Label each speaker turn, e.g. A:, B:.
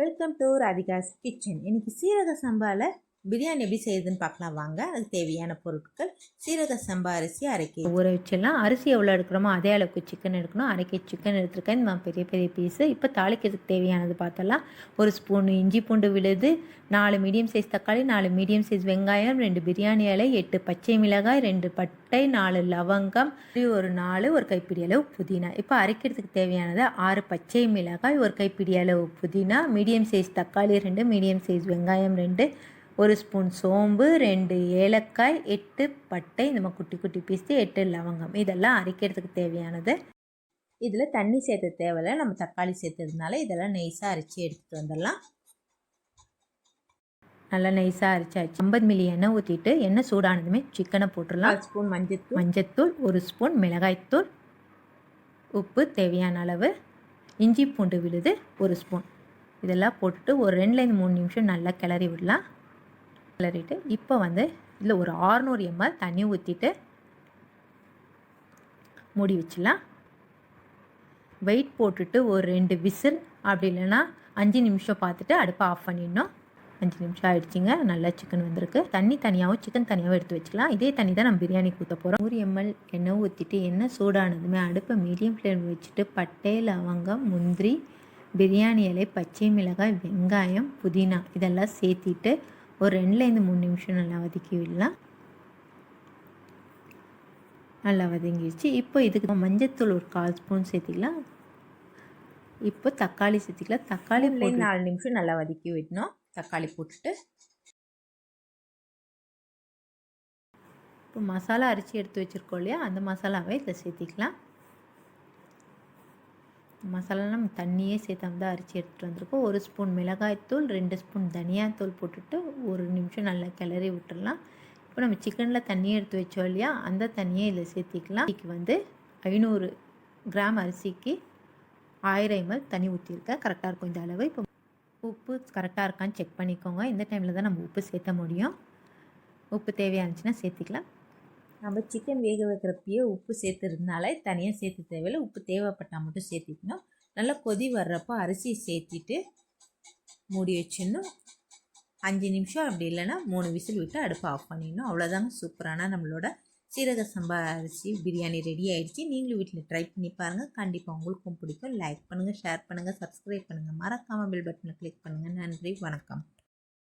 A: Welcome to Radhika's kitchen இன்னைக்கு சீரக சம்பாவில் பிரியாணி எப்படி செய்யுதுன்னு பார்க்கலாம். வாங்க அதுக்கு தேவையான பொருட்கள். சீரக சம்பா அரிசி அரைக்கி
B: ஊற வச்சிடலாம். அரிசி எவ்வளோ எடுக்கிறோமோ அதே அளவுக்கு சிக்கன் எடுக்கணும். அரைக்க சிக்கன் எடுத்துருக்கேன். நான் பெரிய பெரிய பீஸு இப்போ தாளிக்கிறதுக்கு தேவையானது பார்த்தலாம் ஒரு ஸ்பூன் இஞ்சி பூண்டு விழுது நாலு மீடியம் சைஸ் தக்காளி நாலு மீடியம் சைஸ் வெங்காயம் ரெண்டு பிரியாணி இலை எட்டு பச்சை மிளகாய் ரெண்டு பட்டை நாலு லவங்கம் ஒரு நாலு ஒரு கைப்பிடி அளவு புதினா. இப்போ அரைக்கிறதுக்கு தேவையானது ஆறு பச்சை மிளகாய் ஒரு கைப்பிடி அளவு புதினா மீடியம் சைஸ் தக்காளி ரெண்டு மீடியம் சைஸ் வெங்காயம் ரெண்டு ஒரு ஸ்பூன் சோம்பு ரெண்டு ஏலக்காய் எட்டு பட்டை இந்த மாதிரி குட்டி குட்டி பீஸு எட்டு லவங்கம். இதெல்லாம் அரைக்கிறதுக்கு தேவையானது.
A: இதில் தண்ணி சேர்த்த தேவையில்ல. நம்ம தக்காளி சேர்த்ததுனால இதெல்லாம் நெய்ஸாக அரைச்சி எடுத்துகிட்டு வந்துடலாம்.
B: நல்லா நைஸாக அரைச்சாச்சு. ஐம்பது மில்லி எண்ணெய் ஊற்றிட்டு எண்ணெய் சூடானதுமே சிக்கனை போட்டுடலாம்.
A: ஸ்பூன் மஞ்சள்
B: மஞ்சத்தூள் ஒரு ஸ்பூன் மிளகாய்த்தூள் உப்பு தேவையான அளவு இஞ்சி பூண்டு விழுது ஒரு ஸ்பூன். இதெல்லாம் போட்டுட்டு ஒரு ரெண்டுலேருந்து மூணு நிமிஷம் நல்லா கிளறி விடலாம். கிளறிட்டு இப்போ வந்து இதில் ஒரு ஆறுநூறு எம்எல் தண்ணி ஊற்றிட்டு மூடி வச்சிடலாம். வெயிட் போட்டுட்டு ஒரு ரெண்டு விசில் அப்படி இல்லைன்னா அஞ்சு நிமிஷம் பார்த்துட்டு அடுப்பை ஆஃப் பண்ணிடணும். அஞ்சு நிமிஷம் ஆயிடுச்சுங்க. நல்லா சிக்கன் வந்திருக்கு. தண்ணி தனியாகவும் சிக்கன் தனியாகவும் எடுத்து வச்சுக்கலாம். இதே தண்ணி தான் நம்ம பிரியாணி ஊற்ற போகிறோம் நூறு எம்எல் எண்ணெய் ஊற்றிட்டு எண்ணெய் சூடானதுமே அடுப்பை மீடியம் ஃப்ளேம் வச்சுட்டு பட்டை லவங்கம் முந்திரி பிரியாணி இலை பச்சை மிளகாய் வெங்காயம் புதினா இதெல்லாம் சேர்த்திட்டு ஒரு ரெண்டுலேருந்து மூணு நிமிஷம் நல்லா வதக்கி விடலாம் நல்லா வதங்கிடுச்சு. இப்போ இதுக்கு மஞ்சத்தூள் ஒரு கால் ஸ்பூன் சேர்த்திக்கலாம். இப்போ தக்காளி சேர்த்திக்கலாம். தக்காளி போட்டு
A: நாலு நிமிஷம் நல்லா வதக்கி விடணும் தக்காளி போட்டுட்டு.
B: இப்போ மசாலா அரிசி எடுத்து வச்சுருக்கோம் இல்லையா? அந்த மசாலாவை இதில் சேர்த்திக்கலாம். மசாலா நம்ம தண்ணியே சேர்த்தாம தான் அரிசி எடுத்துகிட்டு வந்திருக்கோம். ஒரு ஸ்பூன் மிளகாய்த்தூள் ரெண்டு ஸ்பூன் தனியாத்தூள் போட்டுட்டு ஒரு நிமிஷம் நல்லா கிளறி விட்டுடலாம். இப்போ நம்ம சிக்கனில் தண்ணியை எடுத்து வச்சோம் இல்லையா? அந்த தண்ணியை இதில் சேர்த்திக்கலாம். இதுக்கு வந்து ஐநூறு கிராம் அரிசிக்கு ஆயிரம் எம்எல் தண்ணி ஊற்றிருக்கேன் கரெக்டாக இருக்கும் இந்த அளவு. இப்போ உப்பு கரெக்டாக இருக்கான்னு செக் பண்ணிக்கோங்க. இந்த டைமில் தான் நம்ம உப்பு சேர்த்த முடியும். உப்பு தேவையானுச்சுன்னா சேர்த்திக்கலாம்.
A: நம்ம சிக்கன் வேக வைக்கிறப்பயே உப்பு சேர்த்துறதுனால தனியாக சேர்த்து தேவையில்லை. உப்பு தேவைப்பட்டால் மட்டும் சேர்த்திக்கணும். நல்லா கொதி வர்றப்போ அரிசியை சேர்த்திட்டு மூடி வச்சிடணும். அஞ்சு நிமிஷம் அப்படி இல்லைன்னா மூணு விசில் விட்டு அடுப்பை ஆஃப் பண்ணிடணும். அவ்வளோதாங்க சூப்பரான நம்மளோட சீரக சம்பா அரிசி பிரியாணி ரெடி ஆகிடுச்சு நீங்களும் வீட்டில் ட்ரை பண்ணி பாருங்கள் கண்டிப்பாக உங்களுக்கும் பிடிக்கும். லைக் பண்ணுங்கள் ஷேர் பண்ணுங்கள் சப்ஸ்கிரைப் பண்ணுங்கள் மறக்காமல் பெல் பட்டனை கிளிக் பண்ணுங்கள் நன்றி வணக்கம்.